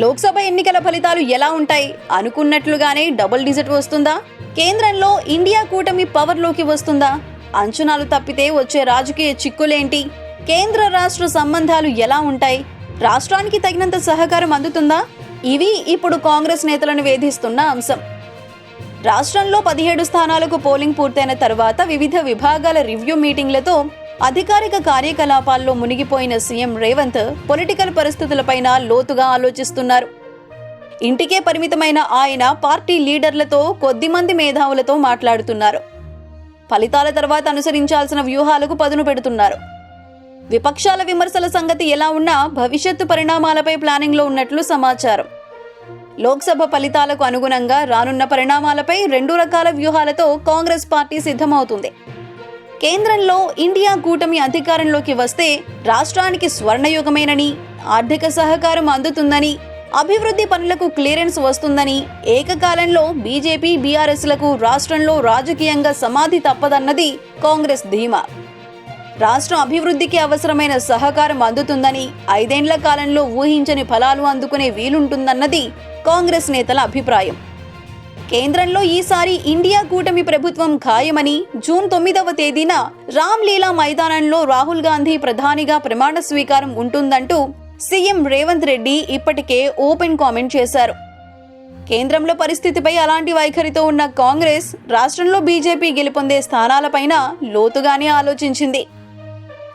లోక్సభ ఎన్నికల ఫలితాలు ఎలా ఉంటాయి? అనుకున్నట్లుగానే డబుల్ డిజిట్ వస్తుందా? కేంద్రంలో ఇండియా కూటమి పవర్లోకి వస్తుందా? అంచనాలు తప్పితే వచ్చే రాజకీయ చిక్కులేంటి? కేంద్ర రాష్ట్ర సంబంధాలు ఎలా ఉంటాయి? రాష్ట్రానికి తగినంత సహకారం అందుతుందా? ఇవి ఇప్పుడు కాంగ్రెస్ నేతలను వేధిస్తున్న అంశం. రాష్ట్రంలో పదిహేడు స్థానాలకు పోలింగ్ పూర్తయిన తర్వాత వివిధ విభాగాల రివ్యూ మీటింగ్లతో అధికారిక కార్యకలాపాల్లో మునిగిపోయిన సీఎం రేవంత్ పొలిటికల్ పరిస్థితులపైన లోతుగా ఆలోచిస్తున్నారు. ఇంటికే పరిమితమైన ఆయన పార్టీ లీడర్లతో కొద్దిమంది మేధావులతో మాట్లాడుతున్నారు. ఫలితాల తర్వాత అనుసరించాల్సిన వ్యూహాలకు పదును పెడుతున్నారు. విపక్షాల విమర్శల సంగతి ఎలా ఉన్నా భవిష్యత్తు పరిణామాలపై ప్లానింగ్లో ఉన్నట్లు సమాచారం. లోక్సభ ఫలితాలకు అనుగుణంగా రానున్న పరిణామాలపై రెండు రకాల వ్యూహాలతో కాంగ్రెస్ పార్టీ సిద్ధమవుతుంది. కేంద్రంలో ఇండియా కూటమి అధికారంలోకి వస్తే రాష్ట్రానికి స్వర్ణయుగమేనని ఆర్థిక సహకారం అందుతుందని అభివృద్ధి పనులకు క్లియరెన్స్ వస్తుందని ఏకకాలంలో బీజేపీ బీఆర్ఎస్లకు రాష్ట్రంలో రాజకీయంగా సమాధి తప్పదన్నది కాంగ్రెస్ ధీమా. రాష్ట్రం అభివృద్ధికి అవసరమైన సహకారం అందుతుందని ఐదేండ్ల కాలంలో ఊహించని ఫలాలు అందుకునే వీలుంటుందన్నది కాంగ్రెస్ నేతల అభిప్రాయం. కేంద్రంలో ఈసారి ఇండియా కూటమి ప్రభుత్వం ఖాయమని జూన్ తొమ్మిదవ తేదీన రామ్లీలా మైదానంలో రాహుల్ గాంధీ ప్రధానిగా ప్రమాణ స్వీకారం ఉంటుందంటూ సీఎం రేవంత్ రెడ్డి ఇప్పటికే ఓపెన్ కామెంట్ చేశారు. కేంద్రంలో పరిస్థితిపై అలాంటి వైఖరితో ఉన్న కాంగ్రెస్ రాష్ట్రంలో బీజేపీ గెలుపొందే స్థానాలపైన లోతుగానే ఆలోచించింది.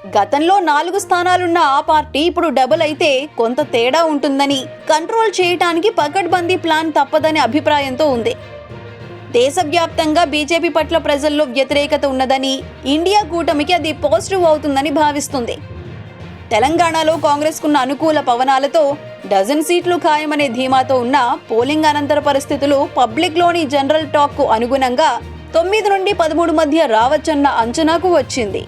గతంలో నాలుగు స్థానాలున్న ఆ పార్టీ ఇప్పుడు డబుల్ అయితే కొంత తేడా ఉంటుందని. కంట్రోల్ చేయటానికి పకడ్బందీ ప్లాన్ తప్పదనే అభిప్రాయంతో ఉంది. దేశవ్యాప్తంగా బీజేపీ పట్ల ప్రజల్లో వ్యతిరేకత ఉన్నదని ఇండియా కూటమికి అది పాజిటివ్ అవుతుందని భావిస్తుంది. తెలంగాణలో కాంగ్రెస్కున్న అనుకూల పవనాలతో డజన్ సీట్లు ఖాయమనే ధీమాతో ఉన్న పోలింగ్ అనంతర పరిస్థితులు పబ్లిక్లోని జనరల్ టాక్కు అనుగుణంగా తొమ్మిది నుండి పదమూడు మధ్య రావచ్చన్న అంచనాకు వచ్చింది.